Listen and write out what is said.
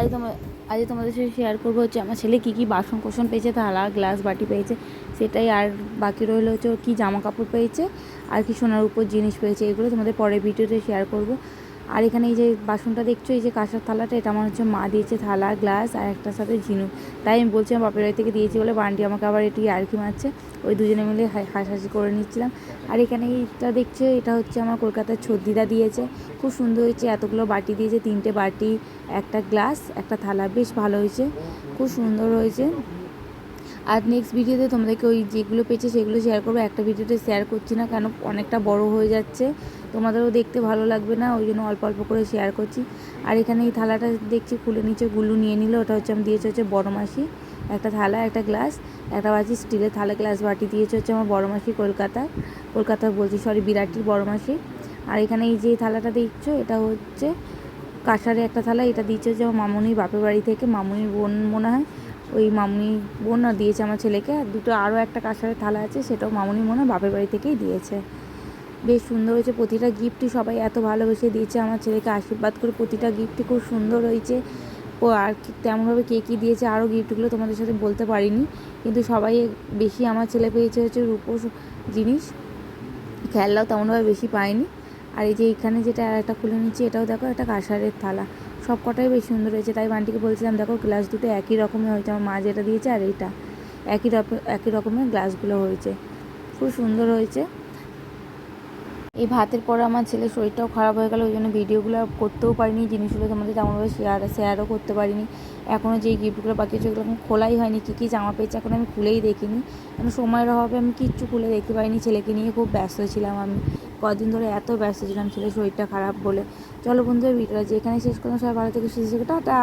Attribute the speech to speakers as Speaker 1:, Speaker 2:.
Speaker 1: আজ তোমার আজ তোমাদের সাথে শেয়ার করব হচ্ছে আমার ছেলে কী কী বাসন কোসন পেয়েছে, থালা গ্লাস বাটি পেয়েছে, সেটাই আর বাকি রইল হচ্ছে ওর কী জামা কাপড় পেয়েছে, আর কি সোনার উপর জিনিস পেয়েছে, এগুলো তোমাদের পরের ভিডিওতে শেয়ার করব। আর এখানে এই যে বাসনটা দেখছ, এই যে কাঁসার থালাটা, এটা আমার হচ্ছে মা দিয়েছে থালা, গ্লাস আর একটার সাথে ঝিনুক। তাই আমি বলছি আমার বাপের বাড়ি থেকে দিয়েছি বলে বান্টি আমাকে আবার এটি আর কি মারছে। ওই দুজনে মিলে হাসাহাসি করে নিচ্ছিলাম। আর এখানে এইটা দেখছ, এটা হচ্ছে আমার কলকাতার ছদ্দিদা দিয়েছে। খুব সুন্দর হয়েছে, এতগুলো বাটি দিয়েছে, তিনটে বাটি, একটা গ্লাস, একটা থালা, বেশ ভালো হয়েছে। খুব সুন্দর হয়েছে। আর নেক্সট ভিডিওতে তোমাদেরকে ওই যেগুলো পেয়েছে সেগুলো শেয়ার করব। একটা ভিডিওতে শেয়ার করছি না, কেন অনেকটা বড় হয়ে যাচ্ছে। তোমাদেরও দেখতে ভালো লাগবে না, ওই জন্য অল্প অল্প করে শেয়ার করছি। আর এখানে এই থালাটা দেখছি, খুলে নিচে গুলু নিয়ে নিল। ওটা হচ্ছে আমি দিয়েছে হচ্ছে বড় মাসি। একটা থালা, একটা গ্লাস একটা বাটি স্টিলের থালা গ্লাস বাটি দিয়েছে হচ্ছে আমার বড় মাসি কলকাতা। কলকাতা বলছি সরি বিরাটির বড় মাসি। আর এখানে এই যে থালাটা দেখছ, এটা হচ্ছে কাঁসারে একটা থালা। এটা দিচ্ছে হচ্ছে আমার মামুনির বাপের বাড়ি থেকে, মামুনির বোন মনে হয়। ওই মামুনি বোন দিয়েছে আমার ছেলেকে আর দুটো আরও একটা কাঁসারের থালা আছে, সেটাও মামুনি মনে বাপের বাড়ি থেকেই দিয়েছে। বেশ সুন্দর হয়েছে, প্রতিটা গিফটই সবাই এত ভালোবেসে দিয়েছে, আমার ছেলেকে আশীর্বাদ করে প্রতিটা গিফটই খুব সুন্দর হয়েছে। ও আর তেমনভাবে কে কী দিয়েছে, আরও গিফটগুলো তোমাদের সাথে বলতে পারিনি, কিন্তু সবাই বেশি আমার ছেলে পেয়েছে হচ্ছে রূপোর জিনিস। খেলনাও তেমনভাবে বেশি পায়নি। আর এই যে এখানে যেটা একটা খুলে নিচ্ছি, এটাও দেখো একটা কাঁসারের থালা। সব কটাই বেশ সুন্দর হয়েছে। তাই বান্টিকে বলছিলাম, দেখো গ্লাস দুটো একই রকমের হয়েছে। আমার মা যেটা দিয়েছে আর এইটা। একই রকম একই রকমের গ্লাসগুলো হয়েছে। খুব সুন্দর হয়েছে। এই ভাতের পরে আমার ছেলের শরীরটাও খারাপ হয়ে গেল, ওই জন্য ভিডিওগুলো করতেও পারিনি। জিনিসগুলো তোমাদের তেমনভাবে শেয়ার শেয়ারও করতে পারিনি। এখনও যেই গিফটগুলো বাকি আছে, ওগুলো এখন খোলাই হয়নি। কী কী জামা পেয়েছে এখন আমি খুলেই দেখিনি। কারণ সময়ের অভাবে আমি কিচ্ছু খুলে দেখতে পারিনি। ছেলেকে নিয়ে খুব ব্যস্ত ছিলাম আমি। কদিন ধরে এত ব্যস্ত ছিলাম ছেলে শরীরটা খারাপ বলে। চলো বন্ধুরা, ভিডিওটা যেখানে শেষ করলাম। সবাই ভালো থেকে, সুস্থ থেকে, টাটা।